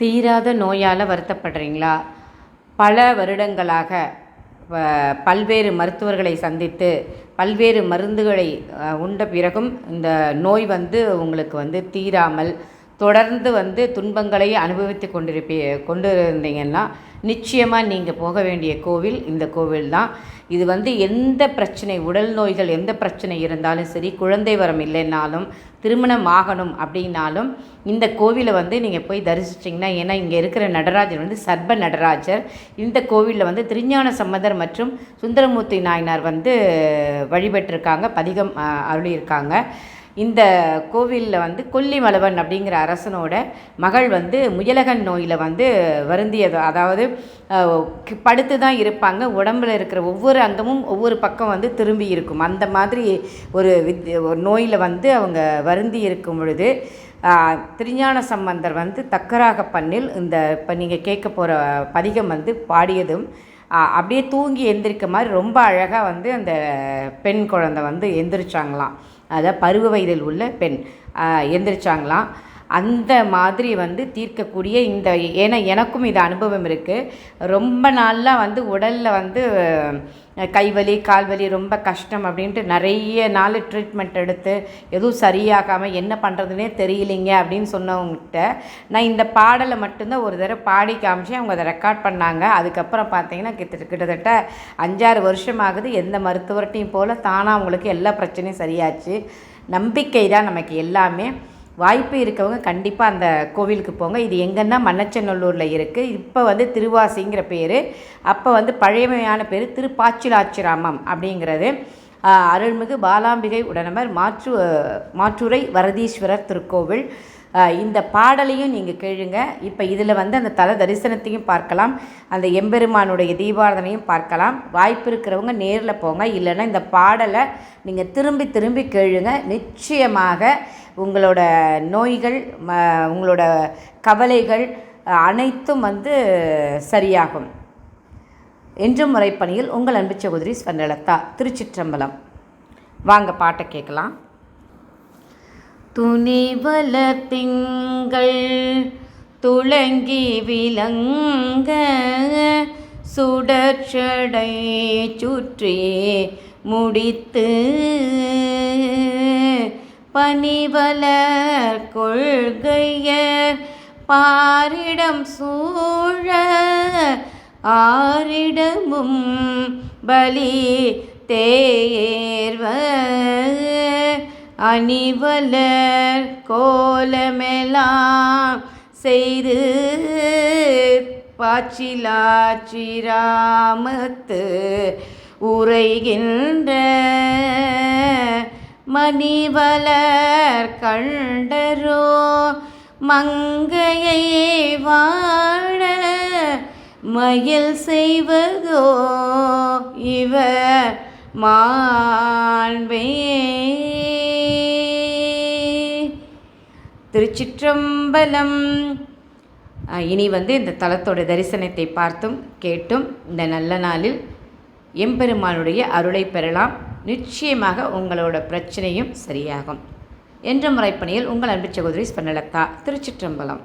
தீராத நோயால் வருத்தப்படுறீங்களா? பல வருடங்களாக பல்வேறு மருத்துவர்களை சந்தித்து பல்வேறு மருந்துகளை உண்ட பிறகும் இந்த நோய் வந்து உங்களுக்கு வந்து தீராமல் தொடர்ந்து வந்து துன்பங்களை அனுபவித்து கொண்டிருப்பி கொண்டு இருந்தீங்கன்னா நிச்சயமாக நீங்கள் போக வேண்டிய கோவில் இந்த கோவில் தான் இது வந்து எந்த பிரச்சனை உடல் நோய்கள் எந்த பிரச்சனை இருந்தாலும் சரி குழந்தை வரம் இல்லைன்னாலும் திருமணம் ஆகணும் அப்படின்னாலும் இந்த கோவிலை வந்து நீங்கள் போய் தரிசிச்சிங்கன்னா ஏன்னா இங்கே இருக்கிற நடராஜர் வந்து சர்ப நடராஜர். இந்த கோவிலில் வந்து திருஞான சம்மதர் மற்றும் சுந்தரமூர்த்தி நாயனார் வந்து வழிபட்டிருக்காங்க பதிகம் அருளியிருக்காங்க. இந்த கோவிலில் வந்து கொல்லிமலவன் அப்படிங்கிற அரசனோட மகள் வந்து முயலகன் நோயில் வந்து வருந்தியது. அதாவது படுத்து தான் இருப்பாங்க. உடம்புல இருக்கிற ஒவ்வொரு அங்கமும் ஒவ்வொரு பக்கம் வந்து திரும்பி இருக்கும். அந்த மாதிரி ஒரு வித் ஒரு நோயில் வந்து அவங்க வருந்தி இருக்கும் பொழுது திருஞான சம்பந்தர் வந்து தக்கராக பண்ணில் இந்த இப்போ நீங்கள் கேட்க போகிற பதிகம் வந்து பாடியதும் அப்படியே தூங்கி எந்திரிக்க மாதிரி ரொம்ப அழகாக வந்து அந்த பெண் குழந்தை வந்து எந்திரிச்சாங்களாம். அதாவது பருவ வயதில் உள்ள பெண் எந்திரிச்சாங்களாம். அந்த மாதிரி வந்து தீர்க்கக்கூடிய இந்த ஏன்னா எனக்கும் இது அனுபவம் இருக்குது ரொம்ப நாளாக வந்து உடலில் வந்து கைவலி கால்வலி ரொம்ப கஷ்டம் அப்படின்ட்டு நிறைய நாள் ட்ரீட்மெண்ட் எடுத்து எதுவும் சரியாகாமல் என்ன பண்ணுறதுனே தெரியலைங்க அப்படின்னு சொன்னவங்ககிட்ட நான் இந்த பாடலை மட்டும்தான் ஒரு தடவை பாடி காமிச்சேன். அவங்க அதை ரெக்கார்ட் பண்ணாங்க. அதுக்கப்புறம் பார்த்தீங்கன்னா கிட்ட கிட்டத்தட்ட அஞ்சாறு வருஷம் ஆகுது எந்த மருத்துவர்கிட்டையும் போல் தானாக அவங்களுக்கு எல்லா பிரச்சனையும் சரியாச்சு. நம்பிக்கை தான் நமக்கு எல்லாமே. வாய்ப்பு இருக்கவங்க கண்டிப்பாக அந்த கோவிலுக்கு போங்க. இது எங்கன்னா மன்னச்சநல்லூரில் இருக்குது இப்போ வந்து திருவாசிங்கிற பேர். அப்போ வந்து பழையமையான பேர் திருப்பாச்சிலாச்சிராமம் அப்படிங்கிறது. அருள்மிகு பாலாம்பிகை உடனமர் மாற்று மாற்றுரை வரதீஸ்வரர் திருக்கோவில். இந்த பாடலையும் நீங்கள் கேளுங்க. இப்போ இதில் வந்து அந்த தல தரிசனத்தையும் பார்க்கலாம். அந்த எம்பெருமானுடைய தீபாரதனையும் பார்க்கலாம். வாய்ப்பு இருக்கிறவங்க நேரில் போங்க. இல்லைன்னா இந்த பாடலை நீங்கள் திரும்பி திரும்பி கேளுங்க. நிச்சயமாக உங்களோட நோய்கள் ம உங்களோட கவலைகள் அனைத்தும் வந்து சரியாகும். என்றும் முறைப்பணியில் உங்கள் அன்பு சகோதரி ஸ்வர்ணலதா திருச்சிற்றம்பலம். வாங்க பாட்டை கேட்கலாம். துணிவல திங்கள் துளங்கி விளங்க சுடற்சடை சுற்றி முடித்து பனிவலர் கொள்கையர் பாரிடம் சூழ ஆரிடமும் பலி தேர்வ அணிவலர் கோலமெலாம் செய்து பாச்சிலாச்சிராமத்து உரைகின்ற மணிவலர் கண்டரோ மங்கையை வாழ மயில் செய்வதோ இவர் மாண்பே. திருச்சிற்றம்பலம். இனி வந்து இந்த தலத்தோட தரிசனத்தை பார்த்தும் கேட்டும். இந்த நல்ல நாளில் எம்பெருமானுடைய அருளை பெறலாம். நிச்சயமாக உங்களோட பிரச்சனையும் சரியாகும். என்ற முறைப்பணியில் உங்கள் அன்பு சகோதரி ஸ்பர்ணலதா திருச்சிற்றம்பலம்.